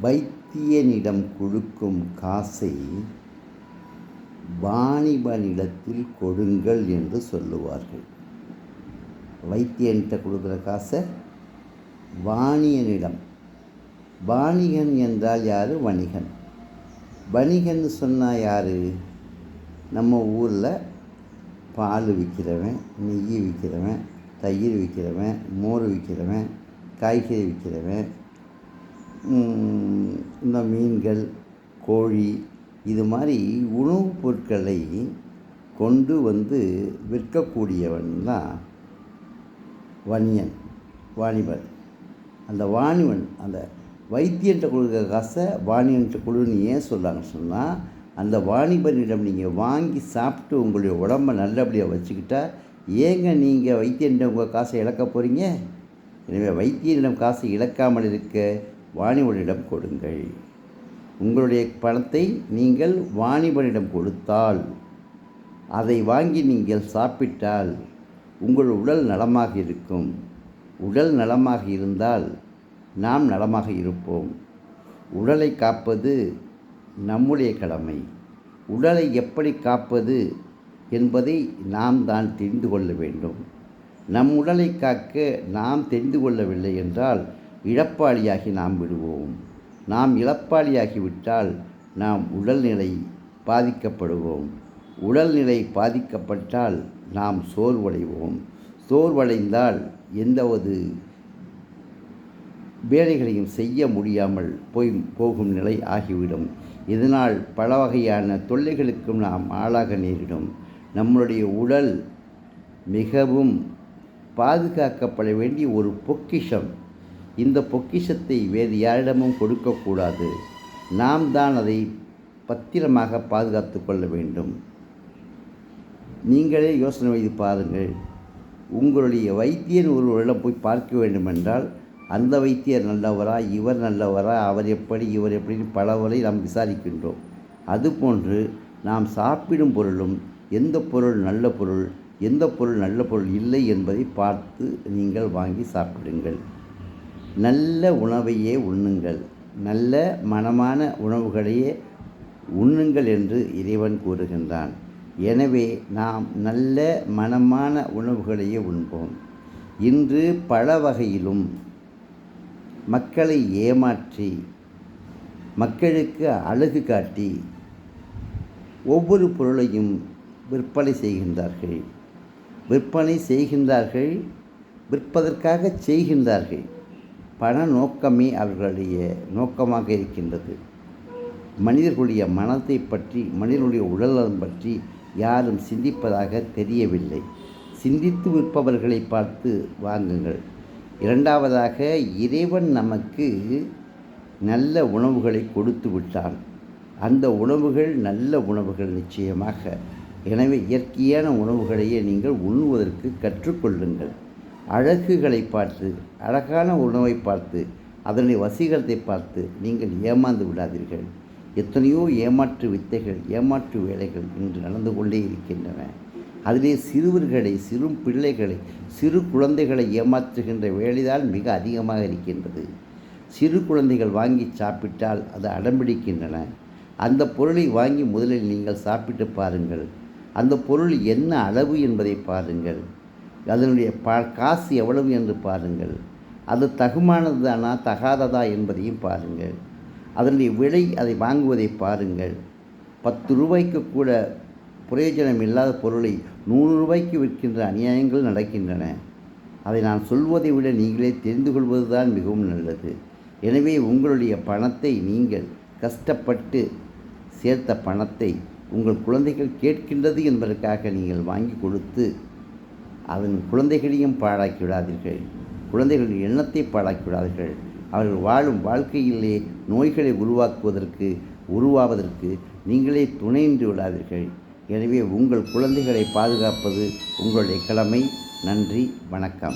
வைத்தியனிடம் கொடுக்கும் காசை வாணிபனிடத்தில் கொடுங்கள் என்று சொல்லுவார்கள். வைத்தியன்கிட்ட கொடுக்குற காசை வாணியனிடம். வாணிகன் என்றால் யார்? வணிகன். வணிகன் சொன்னால் யார்? நம்ம ஊரில் பால் விற்கிறவன் நெய் விற்கிறவன் தயிர் விற்கிறவன் மோர் விற்கிறவன் காய்கறி விற்கிறவன் இந்த மீன்கள் கோழி இது மாதிரி உணவுப் பொருட்களை கொண்டு வந்து விற்கக்கூடியவன் தான் வணியன் வாணிபன். அந்த வாணிபன் அந்த வைத்தியன்ட்ட கொடுக்குற காசை வாணியன்ட்ட கொடுன்னு ஏன் சொல்கிறாங்க சொன்னால் அந்த வாணிபனிடம் நீங்கள் வாங்கி சாப்பிட்டு உங்களுடைய உடம்பை நல்லபடியாக வச்சுக்கிட்டா ஏங்க நீங்கள் வைத்தியன்ட்ட உங்கள் காசை இழக்க போகிறீங்க எனவே வைத்தியனிடம் காசை இழக்காமல் இருக்க வாணிபனிடம் கொடுங்கள். உங்களுடைய பணத்தை நீங்கள் வாணிபனிடம் கொடுத்தால் அதை வாங்கி நீங்கள் சாப்பிட்டால் உங்கள் உடல் நலமாக இருக்கும். உடல் நலமாக இருந்தால் நாம் நலமாக இருப்போம். உடலை காப்பது நம்முடைய கடமை. உடலை எப்படி காப்பது என்பதை நாம் தான் தெரிந்து கொள்ள வேண்டும். நம் உடலை காக்க நாம் தெரிந்து கொள்ளவில்லை என்றால் இழப்பாளியாகி நாம் விடுவோம். நாம் இழப்பாளியாகிவிட்டால் நாம் உடல்நிலை பாதிக்கப்படுவோம். உடல்நிலை பாதிக்கப்பட்டால் நாம் சோர்வடைவோம். சோர்வடைந்தால் எந்தவது வேலைகளையும் செய்ய முடியாமல் போய் போகும் நிலை ஆகிவிடும். இதனால் பல வகையான தொல்லைகளுக்கும் நாம் ஆளாக நேரிடும். நம்மளுடைய உடல் மிகவும் பாதுகாக்கப்பட வேண்டிய ஒரு பொக்கிஷம். இந்த பொக்கிஷத்தை வேறு யாரிடமும் கொடுக்கக்கூடாது. நாம் தான் அதை பத்திரமாக பாதுகாத்து கொள்ள வேண்டும். நீங்களே யோசனை வைத்து பாருங்கள். உங்களுடைய வைத்தியர் ஒருவரிடம் போய் பார்க்க வேண்டுமென்றால் அந்த வைத்தியர் நல்லவரா இவர் நல்லவரா அவர் எப்படி இவர் எப்படின்னு பலவரை நாம் விசாரிக்கின்றோம். அதுபோன்று நாம் சாப்பிடும் பொருளும் எந்த பொருள் நல்ல பொருள் எந்த பொருள் நல்ல பொருள் இல்லை என்பதை பார்த்து நீங்கள் வாங்கி சாப்பிடுங்கள். நல்ல உணவையே உண்ணுங்கள். நல்ல மனமான உணவுகளையே உண்ணுங்கள் என்று இறைவன் கூறுகின்றான். எனவே நாம் நல்ல மனமான உணவுகளையே உண்போம். இன்று பல வகையிலும் மக்களை ஏமாற்றி மக்களுக்கு அழகு காட்டி ஒவ்வொரு பொருளையும் விற்பனை செய்கின்றார்கள். விற்பனை செய்கின்றார்கள் விற்பதற்காக செய்கின்றார்கள். பண நோக்கமே அவர்களுடைய நோக்கமாக இருக்கின்றது. மனிதர்களுடைய மனத்தை பற்றி மனிதனுடைய உடல்நலம் பற்றி யாரும் சிந்திப்பதாக தெரியவில்லை. சிந்தித்து விற்பவர்களை பார்த்து வாங்குங்கள். இரண்டாவதாக இறைவன் நமக்கு நல்ல உணவுகளை கொடுத்து விட்டான். அந்த உணவுகள் நல்ல உணவுகள் நிச்சயமாக. எனவே இயற்கையான உணவுகளையே நீங்கள் உண்ணுவதற்கு கற்றுக்கொள்ளுங்கள். அழகுகளை பார்த்து அழகான உணவை பார்த்து அதனுடைய வசீகரத்தை பார்த்து நீங்கள் ஏமாந்து விடாதீர்கள். எத்தனையோ ஏமாற்று வித்தைகள் ஏமாற்று வேலைகள் இன்று நடந்து கொண்டே இருக்கின்றன. அதிலே சிறுவர்களை சிறு பிள்ளைகளை சிறு குழந்தைகளை ஏமாற்றுகின்ற வேலைதான் மிக அதிகமாக இருக்கின்றது. சிறு குழந்தைகள் வாங்கி சாப்பிட்டால் அது அடம்பிடிக்கின்றன. அந்த பொருளை வாங்கி முதலில் நீங்கள் சாப்பிட்டு பாருங்கள். அந்த பொருள் என்ன அளவு என்பதை பாருங்கள். அதனுடைய ப காசு எவ்வளவு என்று பாருங்கள். அது தகுமானது தானா தகாததா என்பதையும் பாருங்கள். அதனுடைய விலை அதை வாங்குவதை பாருங்கள். பத்து ரூபாய்க்கு கூட பிரயோஜனம் இல்லாத பொருளை நூறு ரூபாய்க்கு விற்கின்ற அநியாயங்கள் நடக்கின்றன. அதை நான் சொல்வதை விட நீங்களே தெரிந்து கொள்வதுதான் மிகவும் நல்லது. எனவே உங்களுடைய பணத்தை நீங்கள் கஷ்டப்பட்டு சேர்த்த பணத்தை உங்கள் குழந்தைகள் கேட்கின்றது என்பதற்காக நீங்கள் வாங்கி கொடுத்து அதன் குழந்தைகளையும் பாழாக்கி விடாதீர்கள் குழந்தைகளின் எண்ணத்தை பாழாக்கி விடாதீர்கள் அவர்கள் வாழும் வாழ்க்கையிலே நோய்களை உருவாக்குவதற்கு உருவாவதற்கு நீங்களே துணைந்து விடாதீர்கள். எனவே உங்கள் குழந்தைகளை பாதுகாப்பது உங்களுடைய கடமை. நன்றி வணக்கம்.